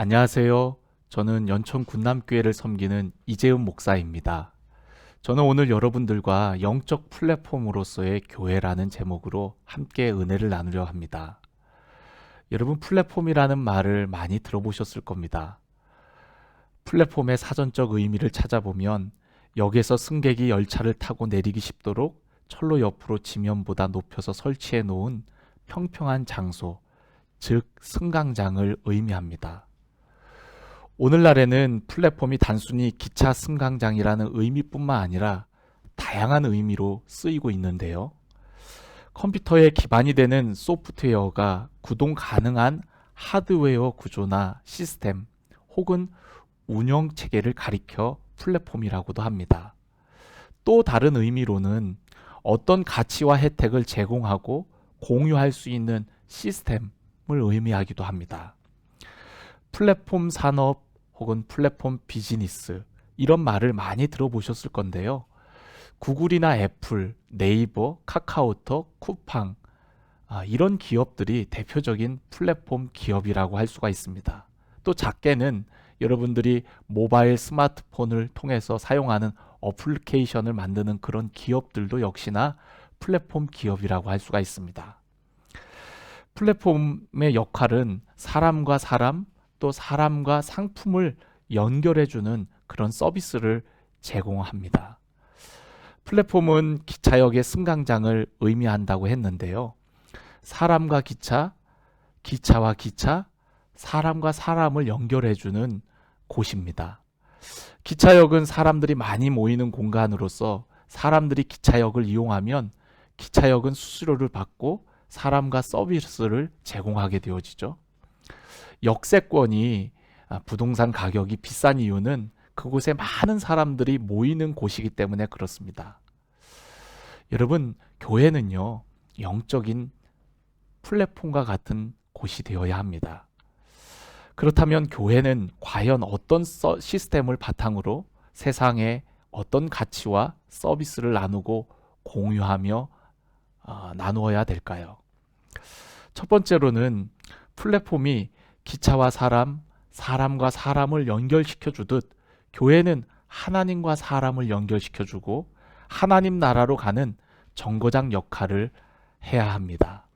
안녕하세요. 저는 연천 군남교회를 섬기는 이재훈 목사입니다. 저는 오늘 여러분들과 영적 플랫폼으로서의 교회라는 제목으로 함께 은혜를 나누려 합니다. 여러분 플랫폼이라는 말을 많이 들어보셨을 겁니다. 플랫폼의 사전적 의미를 찾아보면 역에서 승객이 열차를 타고 내리기 쉽도록 철로 옆으로 지면보다 높여서 설치해 놓은 평평한 장소, 즉 승강장을 의미합니다. 오늘날에는 플랫폼이 단순히 기차 승강장이라는 의미뿐만 아니라 다양한 의미로 쓰이고 있는데요. 컴퓨터의 기반이 되는 소프트웨어가 구동 가능한 하드웨어 구조나 시스템 혹은 운영 체계를 가리켜 플랫폼이라고도 합니다. 또 다른 의미로는 어떤 가치와 혜택을 제공하고 공유할 수 있는 시스템을 의미하기도 합니다. 플랫폼 산업 혹은 플랫폼 비즈니스 이런 말을 많이 들어보셨을 건데요. 구글이나 애플, 네이버, 카카오톡, 쿠팡 아, 이런 기업들이 대표적인 플랫폼 기업이라고 할 수가 있습니다. 또 작게는 여러분들이 모바일 스마트폰을 통해서 사용하는 어플리케이션을 만드는 그런 기업들도 역시나 플랫폼 기업이라고 할 수가 있습니다. 플랫폼의 역할은 사람과 사람 또 사람과 상품을 연결해주는 그런 서비스를 제공합니다. 플랫폼은 기차역의 승강장을 의미한다고 했는데요. 사람과 기차, 기차와 기차, 사람과 사람을 연결해주는 곳입니다. 기차역은 사람들이 많이 모이는 공간으로서 사람들이 기차역을 이용하면 기차역은 수수료를 받고 사람과 서비스를 제공하게 되어지죠. 역세권이 아, 부동산 가격이 비싼 이유는 그곳에 많은 사람들이 모이는 곳이기 때문에 그렇습니다. 여러분, 교회는요, 영적인 플랫폼과 같은 곳이 되어야 합니다. 그렇다면 교회는 과연 어떤 시스템을 바탕으로 세상에 어떤 가치와 서비스를 나누고 공유하며 어, 나누어야 될까요? 첫 번째로는 플랫폼이 기차와 사람, 사람과 사람을 연결시켜 주듯 교회는 하나님과 사람을 연결시켜 주고 하나님 나라로 가는 정거장 역할을 해야 합니다.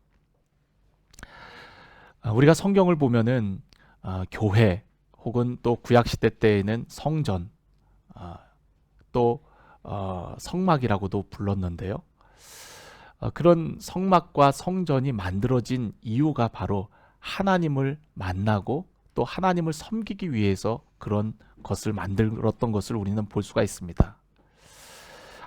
아, 우리가 성경을 보면은 어, 교회 혹은 또 구약 시대 때에는 성전 어, 또 어, 성막이라고도 불렀는데요. 어, 그런 성막과 성전이 만들어진 이유가 바로 하나님을 만나고 또 하나님을 섬기기 위해서 그런 것을 만들었던 것을 우리는 볼 수가 있습니다.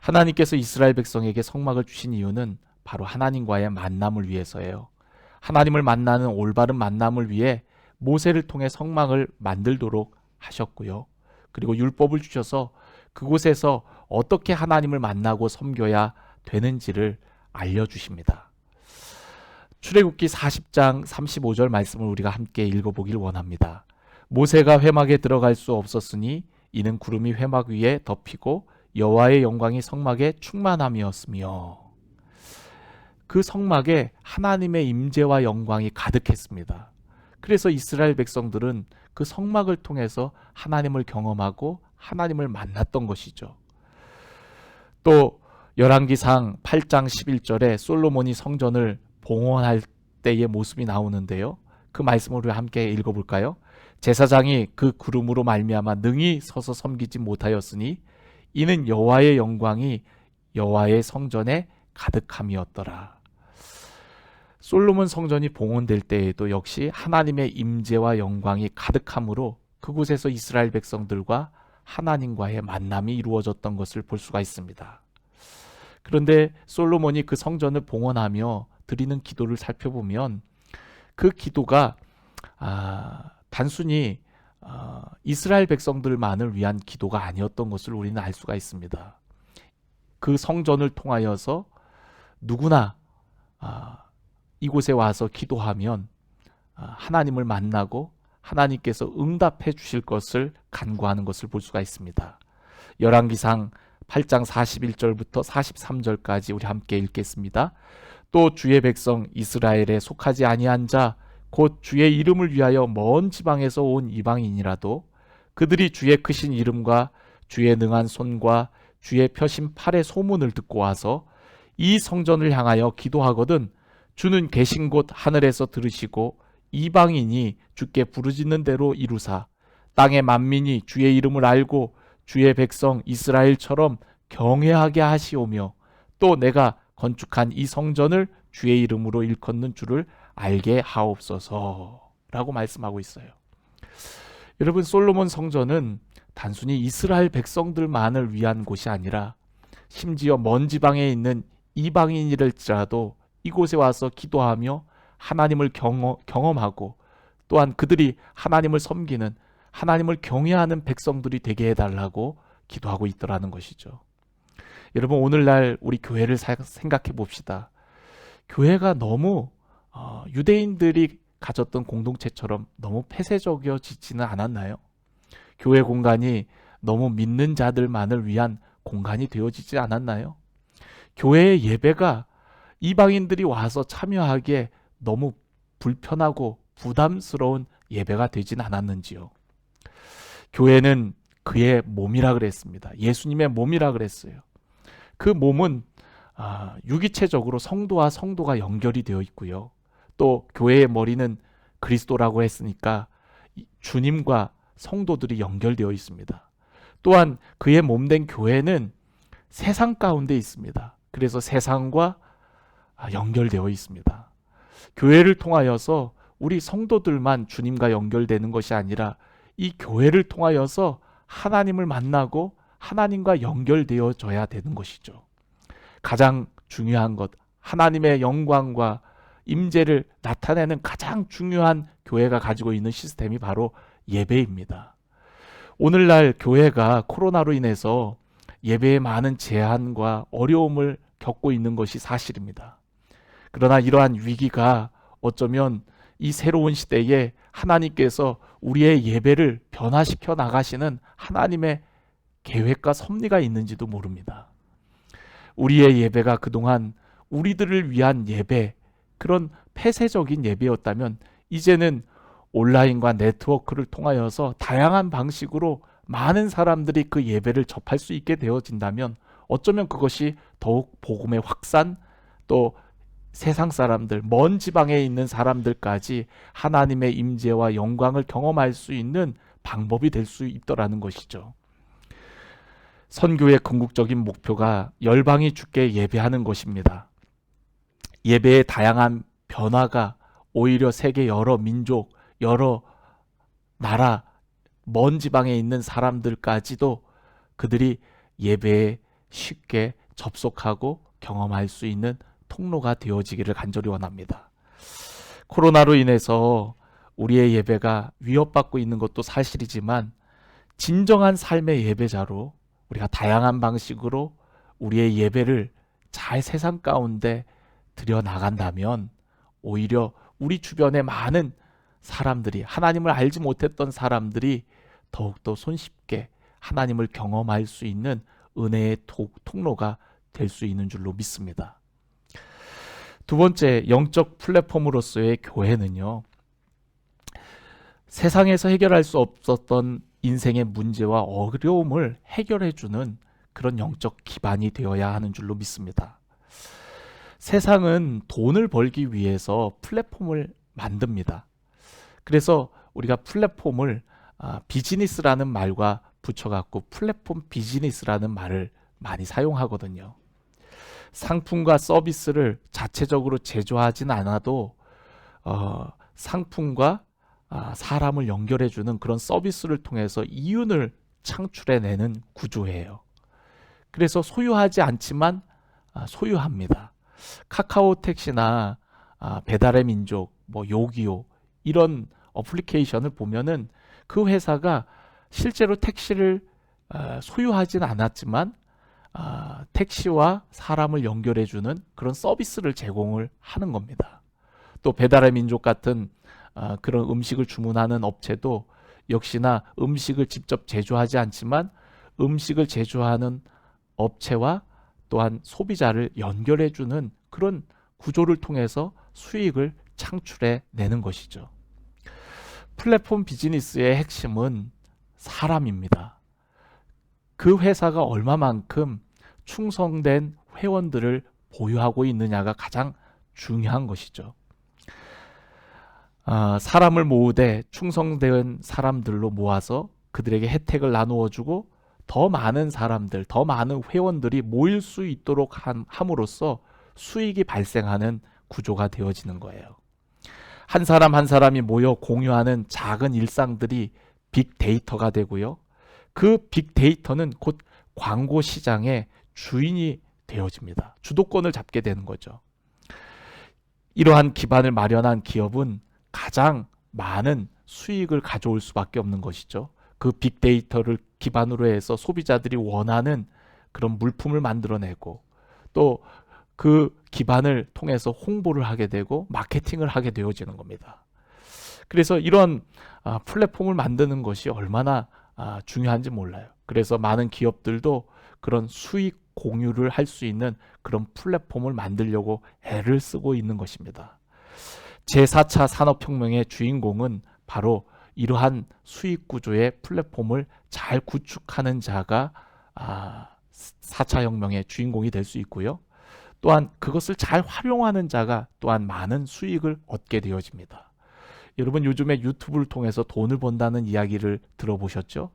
하나님께서 이스라엘 백성에게 성막을 주신 이유는 바로 하나님과의 만남을 위해서예요. 하나님을 만나는 올바른 만남을 위해 모세를 통해 성막을 만들도록 하셨고요. 그리고 율법을 주셔서 그곳에서 어떻게 하나님을 만나고 섬겨야 되는지를 알려주십니다. 출애굽기 40장 35절 말씀을 우리가 함께 읽어보길 원합니다. 모세가 회막에 들어갈 수 없었으니 이는 구름이 회막 위에 덮이고 여호와의 영광이 성막에 충만함이었으며 그 성막에 하나님의 임재와 영광이 가득했습니다. 그래서 이스라엘 백성들은 그 성막을 통해서 하나님을 경험하고 하나님을 만났던 것이죠. 또 열왕기상 8장 11절에 솔로몬이 성전을 봉헌할 때의 모습이 나오는데요. 그 말씀을 우리 함께 읽어볼까요? 제사장이 그 구름으로 말미암아 능히 서서 섬기지 못하였으니 이는 여호와의 영광이 여호와의 성전에 가득함이었더라. 솔로몬 성전이 봉헌될 때에도 역시 하나님의 임재와 영광이 가득함으로 그곳에서 이스라엘 백성들과 하나님과의 만남이 이루어졌던 것을 볼 수가 있습니다. 그런데 솔로몬이 그 성전을 봉헌하며 드리는 기도를 살펴보면 그 기도가 아, 단순히 아, 이스라엘 백성들만을 위한 기도가 아니었던 것을 우리는 알 수가 있습니다. 그 성전을 통하여서 누구나 아, 이곳에 와서 기도하면 아, 하나님을 만나고 하나님께서 응답해 주실 것을 간구하는 것을 볼 수가 있습니다. 열왕기상 8장 41절부터 43절까지 우리 함께 읽겠습니다. 또 주의 백성 이스라엘에 속하지 아니한 자 곧 주의 이름을 위하여 먼 지방에서 온 이방인이라도 그들이 주의 크신 이름과 주의 능한 손과 주의 펴신 팔의 소문을 듣고 와서 이 성전을 향하여 기도하거든 주는 계신 곳 하늘에서 들으시고 이방인이 주께 부르짖는 대로 이루사 땅의 만민이 주의 이름을 알고 주의 백성 이스라엘처럼 경외하게 하시오며 또 내가 건축한 이 성전을 주의 이름으로 일컫는 줄을 알게 하옵소서라고 말씀하고 있어요. 여러분 솔로몬 성전은 단순히 이스라엘 백성들만을 위한 곳이 아니라 심지어 먼 지방에 있는 이방인이랄지라도 이곳에 와서 기도하며 하나님을 경험, 경험하고 또한 그들이 하나님을 섬기는 하나님을 경외하는 백성들이 되게 해달라고 기도하고 있더라는 것이죠. 여러분 오늘날 우리 교회를 사- 생각해 봅시다. 교회가 너무 어, 유대인들이 가졌던 공동체처럼 너무 폐쇄적이어지지는 않았나요? 교회 공간이 너무 믿는 자들만을 위한 공간이 되어지지 않았나요? 교회의 예배가 이방인들이 와서 참여하기에 너무 불편하고 부담스러운 예배가 되진 않았는지요. 교회는 그의 몸이라 그랬습니다. 예수님의 몸이라 그랬어요. 그 몸은 아, 유기체적으로 성도와 성도가 연결이 되어 있고요. 또 교회의 머리는 그리스도라고 했으니까 이- 주님과 성도들이 연결되어 있습니다. 또한 그의 몸된 교회는 세상 가운데 있습니다. 그래서 세상과 아, 연결되어 있습니다. 교회를 통하여서 우리 성도들만 주님과 연결되는 것이 아니라 이 교회를 통하여서 하나님을 만나고 하나님과 연결되어져야 되는 것이죠. 가장 중요한 것, 하나님의 영광과 임재를 나타내는 가장 중요한 교회가 가지고 있는 시스템이 바로 예배입니다. 오늘날 교회가 코로나로 인해서 예배에 많은 제한과 어려움을 겪고 있는 것이 사실입니다. 그러나 이러한 위기가 어쩌면 이 새로운 시대에 하나님께서 우리의 예배를 변화시켜 나가시는 하나님의 계획과 섭리가 있는지도 모릅니다. 우리의 예배가 그동안 우리들을 위한 예배, 그런 폐쇄적인 예배였다면 이제는 온라인과 네트워크를 통하여서 다양한 방식으로 많은 사람들이 그 예배를 접할 수 있게 되어진다면 어쩌면 그것이 더욱 복음의 확산 또 세상 사람들 먼 지방에 있는 사람들까지 하나님의 임재와 영광을 경험할 수 있는 방법이 될 수 있더라는 것이죠. 선교의 궁극적인 목표가 열방이 주께 예배하는 것입니다. 예배의 다양한 변화가 오히려 세계 여러 민족, 여러 나라, 먼 지방에 있는 사람들까지도 그들이 예배에 쉽게 접속하고 경험할 수 있는 통로가 되어지기를 간절히 원합니다. 코로나로 인해서 우리의 예배가 위협받고 있는 것도 사실이지만 진정한 삶의 예배자로 우리가 다양한 방식으로 우리의 예배를 잘 세상 가운데 들여 나간다면 오히려 우리 주변의 많은 사람들이 하나님을 알지 못했던 사람들이 더욱더 손쉽게 하나님을 경험할 수 있는 은혜의 도- 통로가 될 수 있는 줄로 믿습니다. 두 번째 영적 플랫폼으로서의 교회는요. 세상에서 해결할 수 없었던 인생의 문제와 어려움을 해결해 주는 그런 영적 기반이 되어야 하는 줄로 믿습니다. 세상은 돈을 벌기 위해서 플랫폼을 만듭니다. 그래서 우리가 플랫폼을 아, 비즈니스라는 말과 붙여갖고 플랫폼 비즈니스라는 말을 많이 사용하거든요. 상품과 서비스를 자체적으로 제조하진 않아도 어, 상품과 아, 사람을 연결해주는 그런 서비스를 통해서 이윤을 창출해내는 구조예요. 그래서 소유하지 않지만 아, 소유합니다. 카카오 택시나 아, 배달의 민족, 뭐 요기요 이런 어플리케이션을 보면은 그 회사가 실제로 택시를 아, 소유하진 않았지만 아, 택시와 사람을 연결해주는 그런 서비스를 제공을 하는 겁니다. 또 배달의 민족 같은 아, 그런 음식을 주문하는 업체도 역시나 음식을 직접 제조하지 않지만 음식을 제조하는 업체와 또한 소비자를 연결해 주는 그런 구조를 통해서 수익을 창출해 내는 것이죠. 플랫폼 비즈니스의 핵심은 사람입니다. 그 회사가 얼마만큼 충성된 회원들을 보유하고 있느냐가 가장 중요한 것이죠. 아, 사람을 모으되 충성된 사람들로 모아서 그들에게 혜택을 나누어 주고 더 많은 사람들, 더 많은 회원들이 모일 수 있도록 함, 함으로써 수익이 발생하는 구조가 되어지는 거예요. 한 사람 한 사람이 모여 공유하는 작은 일상들이 빅데이터가 되고요. 그 빅데이터는 곧 광고 시장의 주인이 되어집니다. 주도권을 잡게 되는 거죠. 이러한 기반을 마련한 기업은 가장 많은 수익을 가져올 수밖에 없는 것이죠. 그 빅데이터를 기반으로 해서 소비자들이 원하는 그런 물품을 만들어내고 또 그 기반을 통해서 홍보를 하게 되고 마케팅을 하게 되어지는 겁니다. 그래서 이런 아, 플랫폼을 만드는 것이 얼마나 아, 중요한지 몰라요. 그래서 많은 기업들도 그런 수익 공유를 할 수 있는 그런 플랫폼을 만들려고 애를 쓰고 있는 것입니다. 제4차 산업혁명의 주인공은 바로 이러한 수익 구조의 플랫폼을 잘 구축하는 자가 아, 4차 혁명의 주인공이 될 수 있고요. 또한 그것을 잘 활용하는 자가 또한 많은 수익을 얻게 되어집니다. 여러분 요즘에 유튜브를 통해서 돈을 번다는 이야기를 들어보셨죠?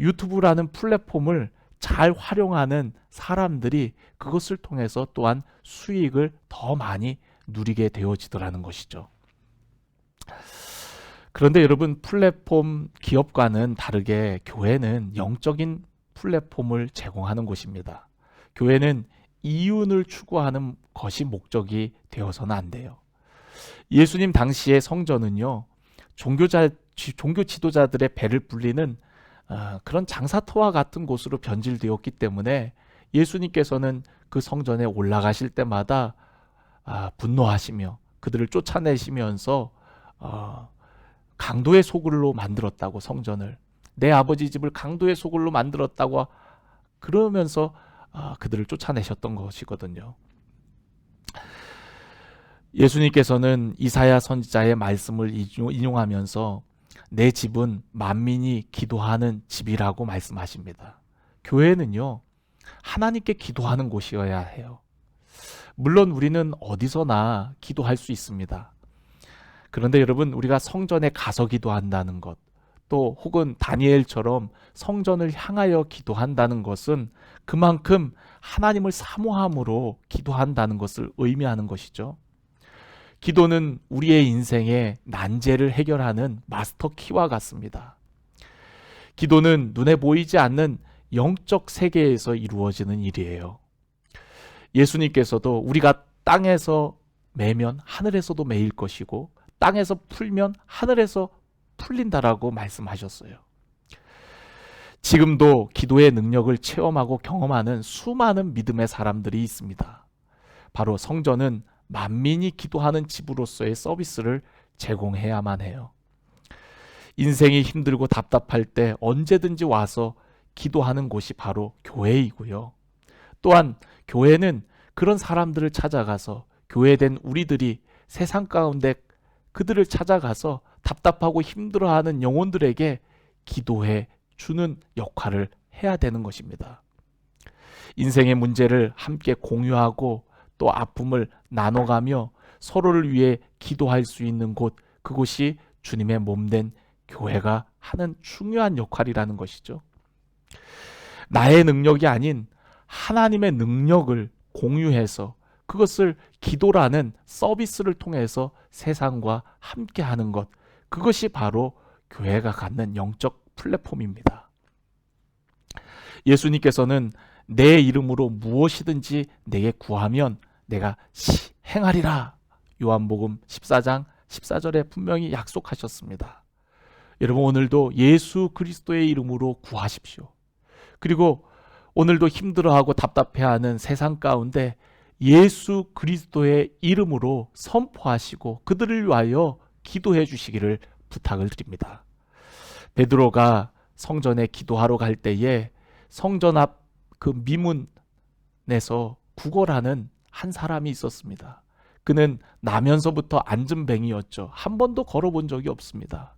유튜브라는 플랫폼을 잘 활용하는 사람들이 그것을 통해서 또한 수익을 더 많이 누리게 되어지더라는 것이죠. 그런데 여러분 플랫폼 기업과는 다르게 교회는 영적인 플랫폼을 제공하는 곳입니다. 교회는 이윤을 추구하는 것이 목적이 되어서는 안 돼요. 예수님 당시의 성전은요, 종교자, 종교 지도자들의 배를 불리는 아, 그런 장사터와 같은 곳으로 변질되었기 때문에 예수님께서는 그 성전에 올라가실 때마다 아, 분노하시며 그들을 쫓아내시면서 어, 강도의 소굴로 만들었다고 성전을 내 아버지 집을 강도의 소굴로 만들었다고 그러면서 아, 그들을 쫓아내셨던 것이거든요. 예수님께서는 이사야 선지자의 말씀을 인용하면서 내 집은 만민이 기도하는 집이라고 말씀하십니다. 교회는요, 하나님께 기도하는 곳이어야 해요. 물론 우리는 어디서나 기도할 수 있습니다. 그런데 여러분, 우리가 성전에 가서 기도한다는 것, 또 혹은 다니엘처럼 성전을 향하여 기도한다는 것은 그만큼 하나님을 사모함으로 기도한다는 것을 의미하는 것이죠. 기도는 우리의 인생의 난제를 해결하는 마스터 키와 같습니다. 기도는 눈에 보이지 않는 영적 세계에서 이루어지는 일이에요. 예수님께서도 우리가 땅에서 매면 하늘에서도 매일 것이고 땅에서 풀면 하늘에서 풀린다라고 말씀하셨어요. 지금도 기도의 능력을 체험하고 경험하는 수많은 믿음의 사람들이 있습니다. 바로 성전은 만민이 기도하는 집으로서의 서비스를 제공해야만 해요. 인생이 힘들고 답답할 때 언제든지 와서 기도하는 곳이 바로 교회이고요. 또한 교회는 그런 사람들을 찾아가서 교회된 우리들이 세상 가운데 그들을 찾아가서 답답하고 힘들어하는 영혼들에게 기도해 주는 역할을 해야 되는 것입니다. 인생의 문제를 함께 공유하고 또 아픔을 나눠가며 서로를 위해 기도할 수 있는 곳, 그곳이 주님의 몸된 교회가 하는 중요한 역할이라는 것이죠. 나의 능력이 아닌 하나님의 능력을 공유해서 그것을 기도라는 서비스를 통해서 세상과 함께 하는 것, 그것이 바로 교회가 갖는 영적 플랫폼입니다. 예수님께서는 내 이름으로 무엇이든지 내게 구하면 내가 행하리라. 요한복음 14장 14절에 분명히 약속하셨습니다. 여러분 오늘도 예수 그리스도의 이름으로 구하십시오. 그리고 오늘도 힘들어하고 답답해하는 세상 가운데 예수 그리스도의 이름으로 선포하시고 그들을 위하여 기도해 주시기를 부탁을 드립니다. 베드로가 성전에 기도하러 갈 때에 성전 앞 그 미문에서 구걸하는 한 사람이 있었습니다. 그는 나면서부터 앉은뱅이였죠. 한 번도 걸어본 적이 없습니다.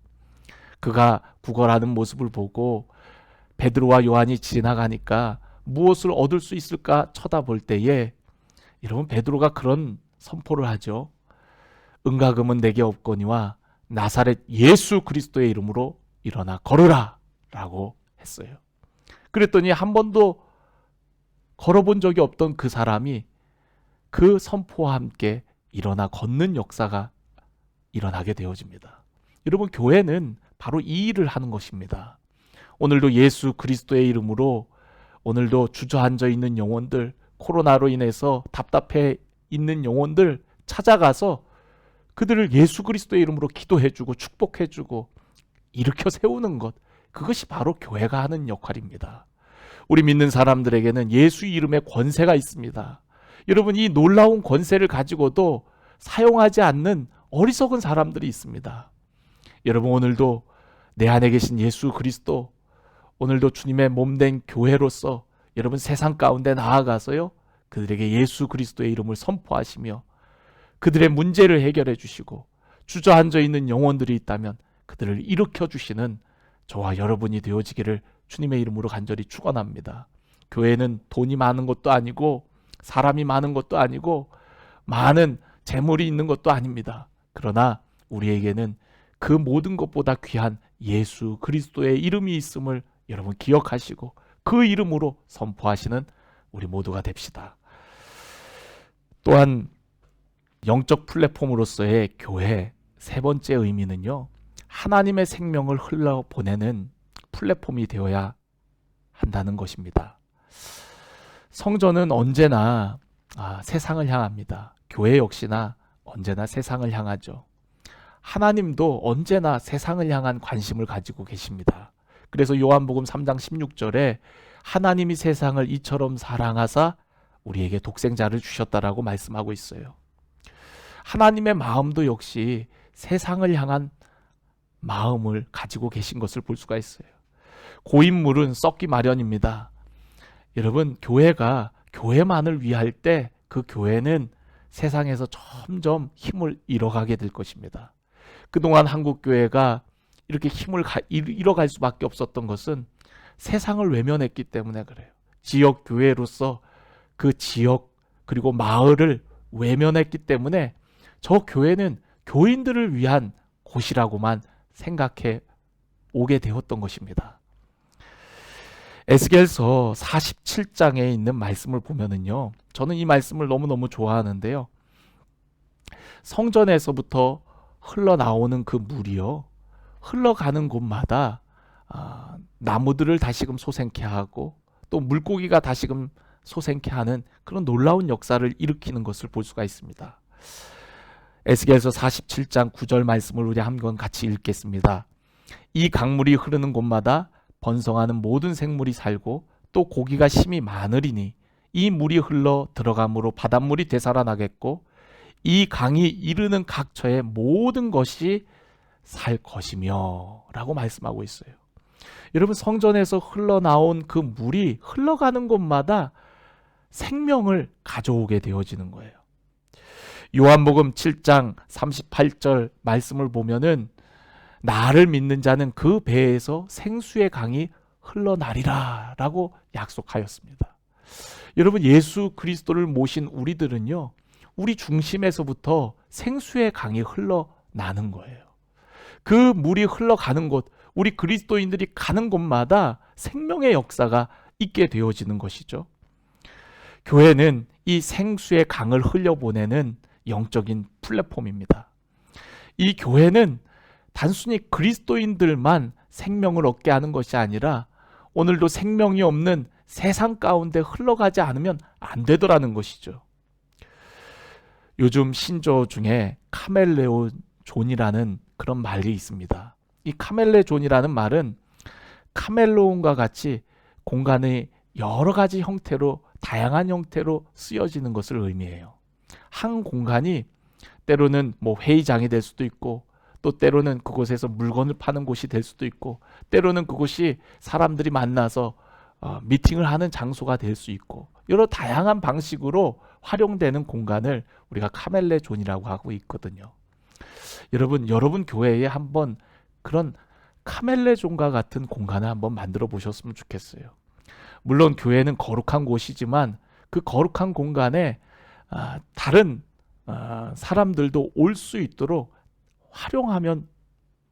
그가 구걸하는 모습을 보고 베드로와 요한이 지나가니까 무엇을 얻을 수 있을까 쳐다볼 때에 여러분 베드로가 그런 선포를 하죠. 은가금은 내게 없거니와 나사렛 예수 그리스도의 이름으로 일어나 걸으라 라고 했어요. 그랬더니 한 번도 걸어본 적이 없던 그 사람이 그 선포와 함께 일어나 걷는 역사가 일어나게 되어집니다. 여러분, 교회는 바로 이 일을 하는 것입니다. 오늘도 예수 그리스도의 이름으로 오늘도 주저앉아 있는 영혼들, 코로나로 인해서 답답해 있는 영혼들 찾아가서 그들을 예수 그리스도의 이름으로 기도해주고 축복해주고 일으켜 세우는 것. 그것이 바로 교회가 하는 역할입니다. 우리 믿는 사람들에게는 예수 이름의 권세가 있습니다. 여러분, 이 놀라운 권세를 가지고도 사용하지 않는 어리석은 사람들이 있습니다. 여러분, 오늘도 내 안에 계신 예수 그리스도, 오늘도 주님의 몸된 교회로서 여러분 세상 가운데 나아가서요, 그들에게 예수 그리스도의 이름을 선포하시며 그들의 문제를 해결해 주시고 주저앉아 있는 영혼들이 있다면 그들을 일으켜 주시는 저와 여러분이 되어지기를 주님의 이름으로 간절히 축원합니다. 교회는 돈이 많은 것도 아니고 사람이 많은 것도 아니고 많은 재물이 있는 것도 아닙니다. 그러나 우리에게는 그 모든 것보다 귀한 예수 그리스도의 이름이 있음을 여러분 기억하시고 그 이름으로 선포하시는 우리 모두가 됩시다. 또한 영적 플랫폼으로서의 교회 세 번째 의미는요. 하나님의 생명을 흘러 보내는 플랫폼이 되어야 한다는 것입니다. 성전은 언제나 아, 세상을 향합니다. 교회 역시나 언제나 세상을 향하죠. 하나님도 언제나 세상을 향한 관심을 가지고 계십니다. 그래서 요한복음 3장 16절에 하나님이 세상을 이처럼 사랑하사 우리에게 독생자를 주셨다라고 말씀하고 있어요. 하나님의 마음도 역시 세상을 향한 마음을 가지고 계신 것을 볼 수가 있어요. 고인물은 썩기 마련입니다. 여러분, 교회가 교회만을 위할 때 그 교회는 세상에서 점점 힘을 잃어가게 될 것입니다. 그동안 한국 교회가 이렇게 힘을 가, 잃어갈 수밖에 없었던 것은 세상을 외면했기 때문에 그래요. 지역 교회로서 그 지역 그리고 마을을 외면했기 때문에 저 교회는 교인들을 위한 곳이라고만 생각해 오게 되었던 것입니다. 에스겔서 47장에 있는 말씀을 보면은요. 저는 이 말씀을 너무너무 좋아하는데요. 성전에서부터 흘러나오는 그 물이요. 흘러가는 곳마다 아, 나무들을 다시금 솟생케 하고 또 물고기가 다시금 솟생케 하는 그런 놀라운 역사를 일으키는 것을 볼 수가 있습니다. 에스겔서 47장 9절 말씀을 우리 한번 같이 읽겠습니다. 이 강물이 흐르는 곳마다 번성하는 모든 생물이 살고 또 고기가 심이 많으리니 이 물이 흘러 들어감으로 바닷물이 되살아나겠고 이 강이 이르는 각처의 모든 것이 살 것이며 라고 말씀하고 있어요. 여러분 성전에서 흘러나온 그 물이 흘러가는 곳마다 생명을 가져오게 되어지는 거예요. 요한복음 7장 38절 말씀을 보면은 나를 믿는 자는 그 배에서 생수의 강이 흘러나리라라고 약속하였습니다. 여러분 예수 그리스도를 모신 우리들은요. 우리 중심에서부터 생수의 강이 흘러나는 거예요. 그 물이 흘러가는 곳, 우리 그리스도인들이 가는 곳마다 생명의 역사가 있게 되어지는 것이죠. 교회는 이 생수의 강을 흘려보내는 영적인 플랫폼입니다. 이 교회는 단순히 그리스도인들만 생명을 얻게 하는 것이 아니라 오늘도 생명이 없는 세상 가운데 흘러가지 않으면 안 되더라는 것이죠. 요즘 신조 중에 카멜레온 존이라는 그런 말이 있습니다. 이 카멜레존이라는 말은 카멜로온과 같이 공간의 여러 가지 형태로 다양한 형태로 쓰여지는 것을 의미해요. 한 공간이 때로는 뭐 회의장이 될 수도 있고 또 때로는 그곳에서 물건을 파는 곳이 될 수도 있고 때로는 그곳이 사람들이 만나서 어, 미팅을 하는 장소가 될 수 있고 여러 다양한 방식으로 활용되는 공간을 우리가 카멜레 존이라고 하고 있거든요. 여러분, 여러분 교회에 한번 그런 카멜레 존과 같은 공간을 한번 만들어 보셨으면 좋겠어요. 물론 교회는 거룩한 곳이지만 그 거룩한 공간에 아, 다른 아, 사람들도 올 수 있도록 활용하면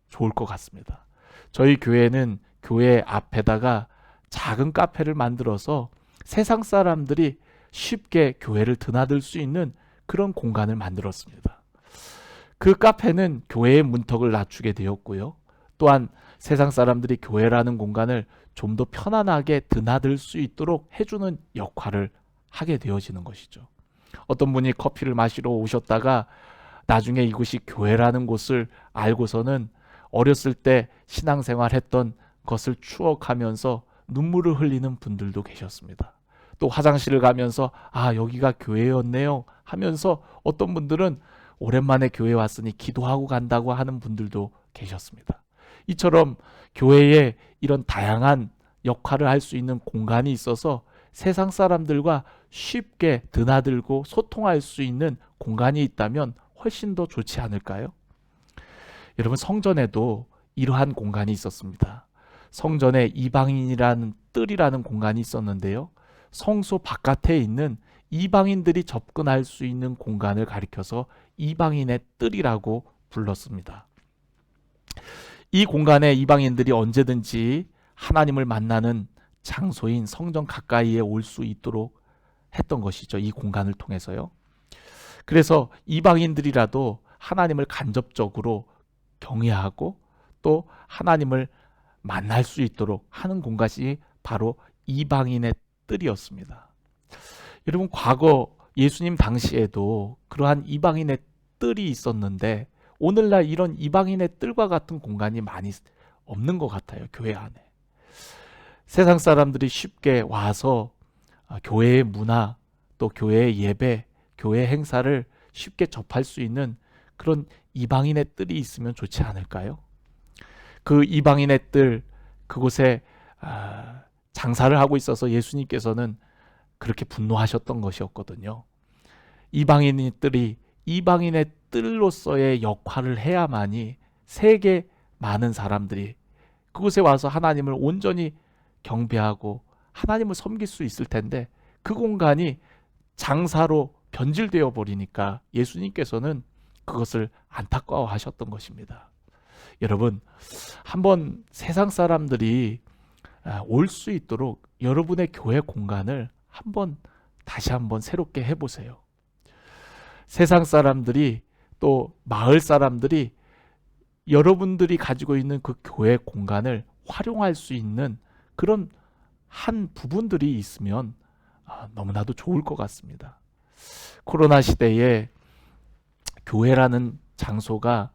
좋을 것 같습니다. 저희 교회는 교회 앞에다가 작은 카페를 만들어서 세상 사람들이 쉽게 교회를 드나들 수 있는 그런 공간을 만들었습니다. 그 카페는 교회의 문턱을 낮추게 되었고요. 또한 세상 사람들이 교회라는 공간을 좀 더 편안하게 드나들 수 있도록 해주는 역할을 하게 되어지는 것이죠. 어떤 분이 커피를 마시러 오셨다가 나중에 이곳이 교회라는 곳을 알고서는 어렸을 때 신앙생활 했던 것을 추억하면서 눈물을 흘리는 분들도 계셨습니다. 또 화장실을 가면서 아, 여기가 교회였네요 하면서 어떤 분들은 오랜만에 교회 왔으니 기도하고 간다고 하는 분들도 계셨습니다. 이처럼 교회에 이런 다양한 역할을 할 수 있는 공간이 있어서 세상 사람들과 쉽게 드나들고 소통할 수 있는 공간이 있다면 훨씬 더 좋지 않을까요? 여러분 성전에도 이러한 공간이 있었습니다. 성전에 이방인이라는 뜰이라는 공간이 있었는데요. 성소 바깥에 있는 이방인들이 접근할 수 있는 공간을 가리켜서 이방인의 뜰이라고 불렀습니다. 이 공간에 이방인들이 언제든지 하나님을 만나는 장소인 성전 가까이에 올 수 있도록 했던 것이죠. 이 공간을 통해서요. 그래서 이방인들이라도 하나님을 간접적으로 경외하고 또 하나님을 만날 수 있도록 하는 공간이 바로 이방인의 뜰이었습니다. 여러분 과거 예수님 당시에도 그러한 이방인의 뜰이 있었는데 오늘날 이런 이방인의 뜰과 같은 공간이 많이 없는 것 같아요. 교회 안에. 세상 사람들이 쉽게 와서 아, 교회의 문화 또 교회의 예배, 교회 행사를 쉽게 접할 수 있는 그런 이방인의 뜰이 있으면 좋지 않을까요? 그 이방인의 뜰 그곳에 아, 장사를 하고 있어서 예수님께서는 그렇게 분노하셨던 것이었거든요. 이방인의 뜰이 이방인의 뜰로서의 역할을 해야만이 세계 많은 사람들이 그곳에 와서 하나님을 온전히 경배하고 하나님을 섬길 수 있을 텐데 그 공간이 장사로 변질되어 버리니까 예수님께서는 그것을 안타까워 하셨던 것입니다. 여러분, 한번 세상 사람들이 아, 올수 있도록 여러분의 교회 공간을 한번 다시 한번 새롭게 해보세요. 세상 사람들이 또 마을 사람들이 여러분들이 가지고 있는 그 교회 공간을 활용할 수 있는 그런 한 부분들이 있으면 아, 너무나도 좋을 것 같습니다. 코로나 시대에 교회라는 장소가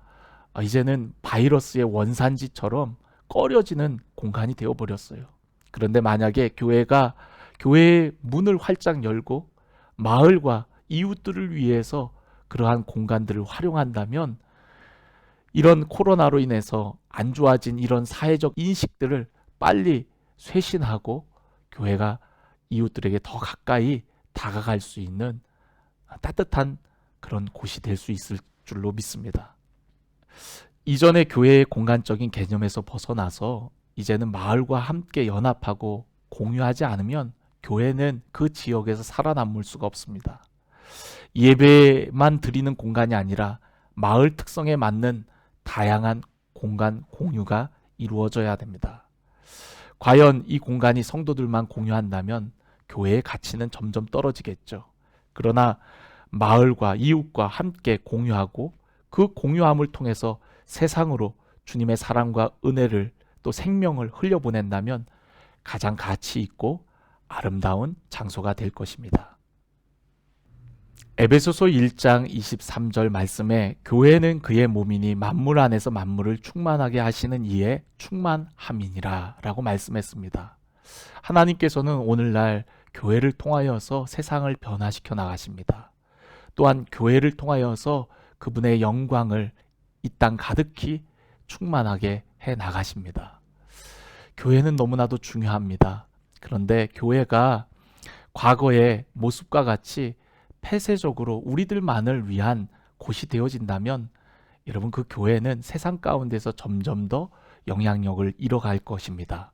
아, 이제는 바이러스의 원산지처럼 꺼려지는 공간이 되어 버렸어요. 그런데 만약에 교회가 교회의 문을 활짝 열고 마을과 이웃들을 위해서 그러한 공간들을 활용한다면 이런 코로나로 인해서 안 좋아진 이런 사회적 인식들을 빨리 쇄신하고 교회가 이웃들에게 더 가까이 다가갈 수 있는 따뜻한 그런 곳이 될 수 있을 줄로 믿습니다. 이전의 교회의 공간적인 개념에서 벗어나서 이제는 마을과 함께 연합하고 공유하지 않으면 교회는 그 지역에서 살아남을 수가 없습니다. 예배만 드리는 공간이 아니라 마을 특성에 맞는 다양한 공간 공유가 이루어져야 됩니다. 과연 이 공간이 성도들만 공유한다면 교회의 가치는 점점 떨어지겠죠. 그러나 마을과 이웃과 함께 공유하고 그 공유함을 통해서 세상으로 주님의 사랑과 은혜를 또 생명을 흘려보낸다면 가장 가치 있고 아름다운 장소가 될 것입니다. 에베소서 1장 23절 말씀에 교회는 그의 몸이니 만물 안에서 만물을 충만하게 하시는 이에 충만함이니라 라고 말씀했습니다. 하나님께서는 오늘날 교회를 통하여서 세상을 변화시켜 나가십니다. 또한 교회를 통하여서 그분의 영광을 이 땅 가득히 충만하게 해 나가십니다. 교회는 너무나도 중요합니다. 그런데 교회가 과거의 모습과 같이 폐쇄적으로 우리들만을 위한 곳이 되어진다면 여러분 그 교회는 세상 가운데서 점점 더 영향력을 잃어갈 것입니다.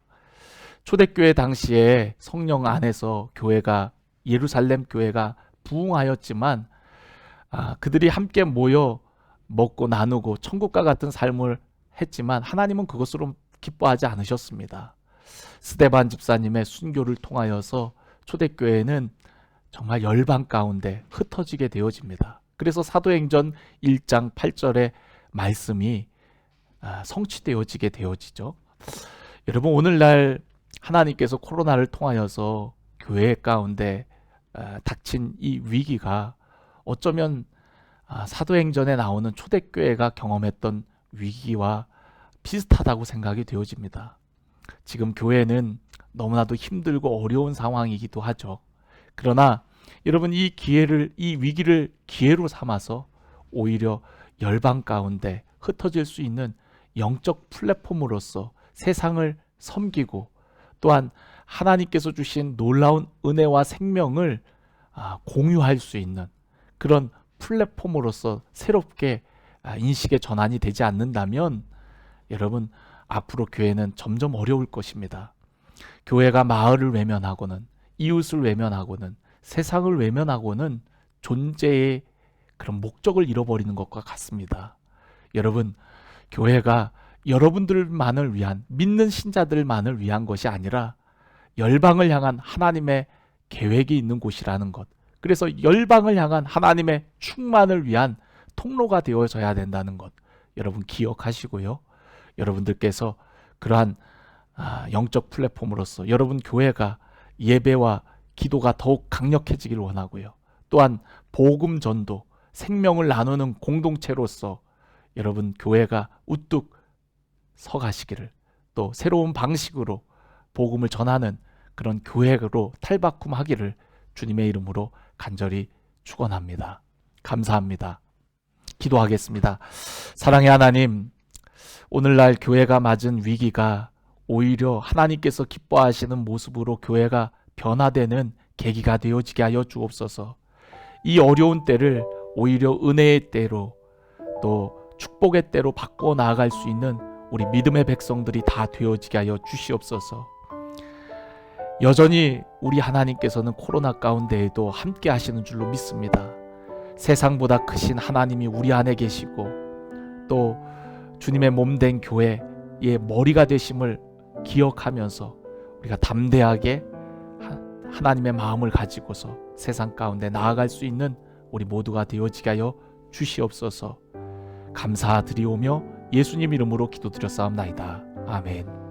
초대교회 당시에 성령 안에서 교회가 예루살렘 교회가 부흥하였지만 아, 그들이 함께 모여 먹고 나누고 천국과 같은 삶을 했지만 하나님은 그것으로 기뻐하지 않으셨습니다. 스데반 집사님의 순교를 통하여서 초대교회는 정말 열방 가운데 흩어지게 되어집니다. 그래서 사도행전 1장 8절의 말씀이 아, 성취되어지게 되어지죠. 여러분 오늘날 하나님께서 코로나를 통하여서 교회 가운데 아, 닥친 이 위기가 어쩌면 아, 사도행전에 나오는 초대교회가 경험했던 위기와 비슷하다고 생각이 되어집니다. 지금 교회는 너무나도 힘들고 어려운 상황이기도 하죠. 그러나 여러분 이 기회를 이 위기를 기회로 삼아서 오히려 열방 가운데 흩어질 수 있는 영적 플랫폼으로서 세상을 섬기고 또한 하나님께서 주신 놀라운 은혜와 생명을 아, 공유할 수 있는 그런 플랫폼으로서 새롭게 아, 인식의 전환이 되지 않는다면 여러분 앞으로 교회는 점점 어려울 것입니다. 교회가 마을을 외면하고는 이웃을 외면하고는 세상을 외면하고는 존재의 그런 목적을 잃어버리는 것과 같습니다. 여러분, 교회가 여러분들만을 위한 믿는 신자들만을 위한 것이 아니라 열방을 향한 하나님의 계획이 있는 곳이라는 것. 그래서 열방을 향한 하나님의 충만을 위한 통로가 되어져야 된다는 것. 여러분 기억하시고요. 여러분들께서 그러한 아, 영적 플랫폼으로서 여러분 교회가 예배와 기도가 더욱 강력해지길 원하고요. 또한 복음 전도, 생명을 나누는 공동체로서 여러분 교회가 우뚝 서 가시기를 또 새로운 방식으로 복음을 전하는 그런 교회로 탈바꿈하기를 주님의 이름으로 간절히 축원합니다. 감사합니다. 기도하겠습니다. 사랑의 하나님, 오늘날 교회가 맞은 위기가 오히려 하나님께서 기뻐하시는 모습으로 교회가 변화되는 계기가 되어지게 하여 주옵소서. 이 어려운 때를 오히려 은혜의 때로 또 축복의 때로 바꿔 나아갈 수 있는 우리 믿음의 백성들이 다 되어지게 하여 주시옵소서. 여전히 우리 하나님께서는 코로나 가운데에도 함께 하시는 줄로 믿습니다. 세상보다 크신 하나님이 우리 안에 계시고 또 주님의 몸 된 교회의 머리가 되심을 기억하면서 우리가 담대하게 하나님의 마음을 가지고서 세상 가운데 나아갈 수 있는 우리 모두가 되어지게 하여 주시옵소서 감사드리오며 예수님 이름으로 기도드렸사옵나이다. 아멘.